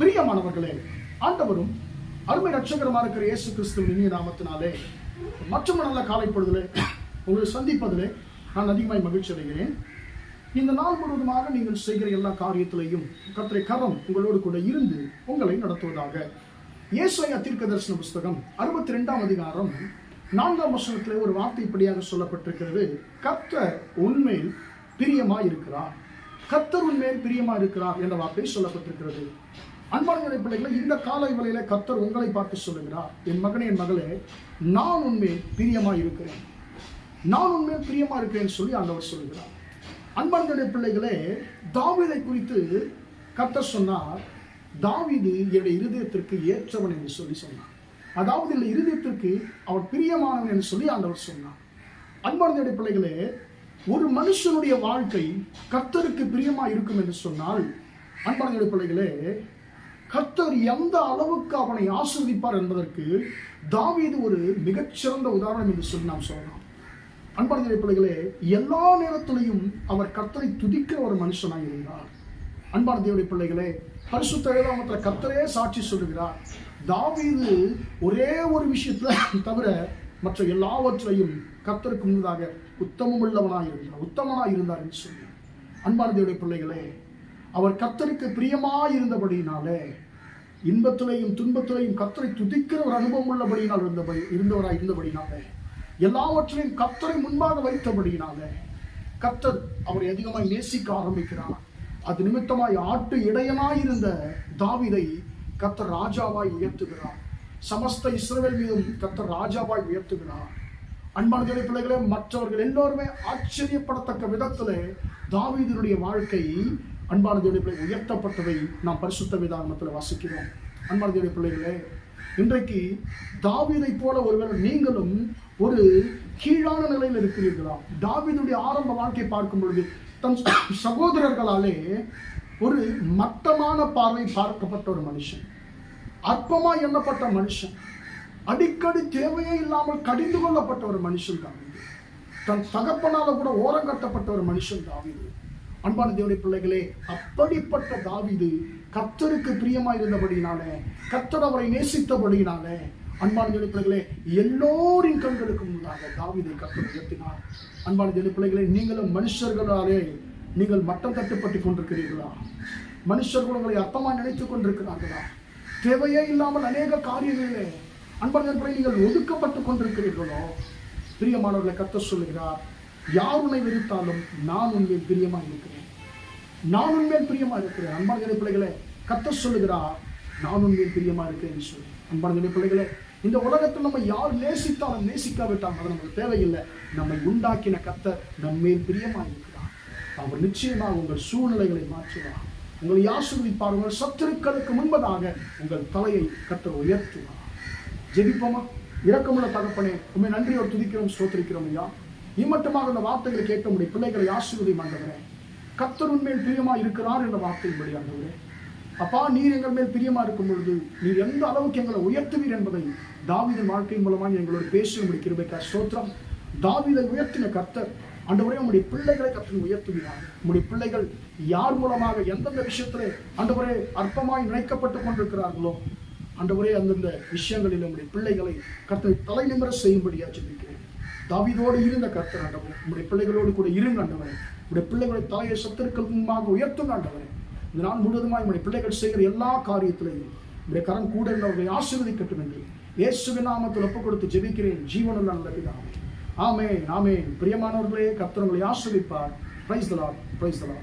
பிரியமானவர்களே ஆண்டவரும் அருமை ரட்சகரமாக இருக்கிற இயேசு கிறிஸ்துவின் இனிய நாமத்தினாலே மற்றும் நல்ல காலை உங்களை சந்திப்பதிலே நான் அதிகமாய் மகிழ்ச்சி அடைகிறேன். இந்த நாள் முழுவதுமாக நீங்கள் செய்கிற எல்லா காரியத்திலையும் கத்திரை கரம் உங்களோடு கூட இருந்து உங்களை நடத்துவதாக. இயேசுயா தீர்க்க தரிசன புஸ்தகம் அறுபத்தி ரெண்டாம் அதிகாரம் நான்காம் வசனத்தில் ஒரு வார்த்தை இப்படியாக சொல்லப்பட்டிருக்கிறது. கர்த்தர் உண்மையில் பிரியமாய் இருக்கிறார் கர்த்தர் உண்மையில் பிரியமாய் இருக்கிறார் என்ற வார்த்தை சொல்லப்பட்டிருக்கிறது. அன்பான பிள்ளைகளை இந்த காலை வேளையில கத்தர் உங்களை பார்த்து சொல்லுகிறார். என் மகனே என் மகளே நான் உண்மையில் பிரியமா இருக்கிறேன். நான் உண்மையில் பிரியமா இருக்கிறேன்னு சொல்லி ஆண்டவர் சொல்லுகிறார். அன்பான பிள்ளைகளே தாவிதை குறித்து கத்தர் சொன்னார். தாவிது என்னுடைய இருதயத்திற்கு ஏற்றவன் என்று சொல்லி சொன்னார். அதாவது இந்த இருதயத்திற்கு அவர் பிரியமானவன் என்று சொல்லி ஆண்டவர் சொன்னார். அன்பான பிள்ளைகளே ஒரு மனுஷனுடைய வாழ்க்கை கர்த்தருக்கு பிரியமா இருக்கும் என்று சொன்னால் அன்பான பிள்ளைகளே கர்த்தர் எந்த அளவுக்கு அவனை ஆசிர்வதிப்பார் என்பதற்கு தாவீது ஒரு மிகச்சிறந்த உதாரணம் என்று சொல்லி நாம் சொல்லலாம். அன்பான பிள்ளைகளே எல்லா நேரத்திலையும் அவர் கர்த்தரை துதிக்கிற ஒரு மனுஷனாக இருந்தார். அன்பான தேவடைய பிள்ளைகளே பரிசுத்த வேதாமத்தில் கர்த்தரே சாட்சி சொல்லுகிறார். தாவீது ஒரே ஒரு விஷயத்துல தவிர மற்ற எல்லாவற்றையும் கர்த்தருக்கு முன்னதாக உத்தமமுள்ளவனாக இருந்தார். உத்தமனாக இருந்தார் என்று சொல்லி. அன்பான தேவடைய பிள்ளைகளே அவர் கத்தருக்கு பிரியமாய் இருந்தபடியினாலே இன்பத்திலையும் துன்பத்திலையும் கத்தரை துதிக்கிற ஒரு அனுபவம் உள்ளபடியினால் இருந்தபடி இருந்தவராய் இருந்தபடினாலே எல்லாவற்றையும் கத்தரை முன்பாக வைத்தபடியினாலே கத்தர் அவரை அதிகமாய் நேசிக்க ஆரம்பிக்கிறார். அது நிமித்தமாய் ஆட்டு இடையனாய் இருந்த தாவிதை கத்தர் ராஜாவாய் உயர்த்துகிறார். சமஸ்த இஸ்ரவேல் மீதும் கத்தர் ராஜாவாய் உயர்த்துகிறார். அன்பான பிள்ளைகளே மற்றவர்கள் எல்லோருமே ஆச்சரியப்படத்தக்க விதத்திலே தாவீதனுடைய வாழ்க்கை அன்பான தேவடைய பிள்ளை உயர்த்தப்பட்டதை நாம் பரிசுத்த விதானத்தில் வாசிக்கிறோம். அன்பான தேவடைய பிள்ளைகளே இன்றைக்கு தாவீதை போல ஒருவேளை நீங்களும் ஒரு கீழான நிலையில் இருக்கிறீர்களா? தாவீதுடைய ஆரம்ப வாழ்க்கை பார்க்கும் பொழுது தன் சகோதரர்களாலே ஒரு மட்டமான பார்வை பார்க்கப்பட்ட ஒரு மனுஷன். அற்பமா எண்ணப்பட்ட மனுஷன். அடிக்கடி தேவையே இல்லாமல் கடிந்து கொள்ளப்பட்ட ஒரு மனுஷன் தான் தன் தகப்பனால கூட ஓரங்கட்டப்பட்ட ஒரு மனுஷன் தான் அன்பான தேவனுடைய பிள்ளைகளே அப்படிப்பட்ட தாவிது கர்த்தருக்கு பிரியமா இருந்தபடினாலே கர்த்தர் அவரை நேசித்தபடியினாலே அன்பான தேவனுடைய பிள்ளைகளே எல்லோரின் கண்களுக்கு முன்னாக தாவிதை கர்த்தர் உயர்த்தினார். அன்பான தேவனுடைய பிள்ளைகளே நீங்களும் மனுஷர்களாலே நீங்கள் மட்டம் தட்டுப்பட்டு கொண்டிருக்கிறீர்களா? மனுஷர்கள் உங்களை அர்த்தமாக நினைத்துக் கொண்டிருக்கிறார்களா? தேவையே இல்லாமல் அநேக காரியங்களிலே அன்பான நீங்கள் ஒதுக்கப்பட்டு கொண்டிருக்கிறீர்களோ? பிரியமானவர்களை கத்த சொல்லுகிறார் யார் உன்னை வெறுத்தாலும் நான் உன்மேல் பிரியமா இருக்கிறேன். நான் உன்மேல் பிரியமா இருக்கிறேன். அன்பான பிள்ளைகளை கத்த சொல்லுகிறார் நான் உன்மேல் பிரியமா இருக்கிறேன் சொல்லி. அன்பான பிள்ளைகளே இந்த உலகத்தில் நம்ம யார் நேசித்தாலும் நேசிக்காவிட்டாலும் அது நமக்கு தேவையில்லை. நம்மை உண்டாக்கின கத்த நம்மேல் பிரியமா இருக்கிறார். அவர் நிச்சயமாக உங்கள் சூழ்நிலைகளை மாற்றுவார். உங்களை ஆசிர்வதிப்பார். உங்கள் சத்துருக்களுக்கு முன்பதாக உங்கள் தலையை கத்த உயர்த்துவார். ஜெபிப்போமா? இறக்கமுள்ள தகப்பனே உண்மை நன்றியோடு துதிக்கிறோம் ஸ்தோத்திரிக்கிறோம் ஐயா. இம்மட்டமாக அந்த வார்த்தைகளை கேட்க முடியும். பிள்ளைகளை ஆசீர்வதி ஆண்டவரே. கத்தர் உண்மையில் பிரியமா இருக்கிறார் என்ற வார்த்தையின்படி ஆண்டவரே. அப்பா நீர் எங்கள் மேல் பிரியமா இருக்கும் பொழுது நீர் எந்த அளவுக்கு எங்களை உயர்த்துவீர் என்பதை தாவிதன் வாழ்க்கை மூலமாக எங்களோட பேசும்படி கிருபைக்கா ஸ்தோத்திரம். தாவிதை உயர்த்தின கர்த்தர் ஆண்டவரே உங்களுடைய பிள்ளைகளை கற்று உயர்த்துகிறார் உங்களுடைய பிள்ளைகள் யார் மூலமாக எந்தெந்த விஷயத்தில் ஆண்டவரே அற்பமாய் நினைக்கப்பட்டு கொண்டிருக்கிறார்களோ ஆண்டவரே அந்தந்த விஷயங்களில் நம்முடைய பிள்ளைகளை கர்த்தரை தலை நிமிர செய்யும்படியா சொல்லிக்கிறேன் தாவிதோடு இருந்த கர்த்தர் ஆண்டவரே உங்களுடைய பிள்ளைகளோடு கூட இருங்க ஆண்டவரே. உங்களுடைய பிள்ளைகளை தலையை சத்துருக்கள் முன்பாக உயர்த்துங்க ஆண்டவரே. இந்த நாள் முழுவதுமாய் உங்களுடைய பிள்ளைகள் செய்கிற எல்லா காரியத்திலையும் உங்களுடைய கரம் கூட அவர்களை ஆசீர்வதிக்கட்டும் என்று இயேசுவின் நாமத்தில் ஒப்பு கொடுத்து ஜெபிக்கிறேன். ஜீவனுள்ள நல்ல பிதாவே. ஆமே ஆமே பிரியமானவர்களே கர்த்தர் உங்களை ஆசிர்விப்பார். பிரைஸ் தலா பிரைஸ் தலா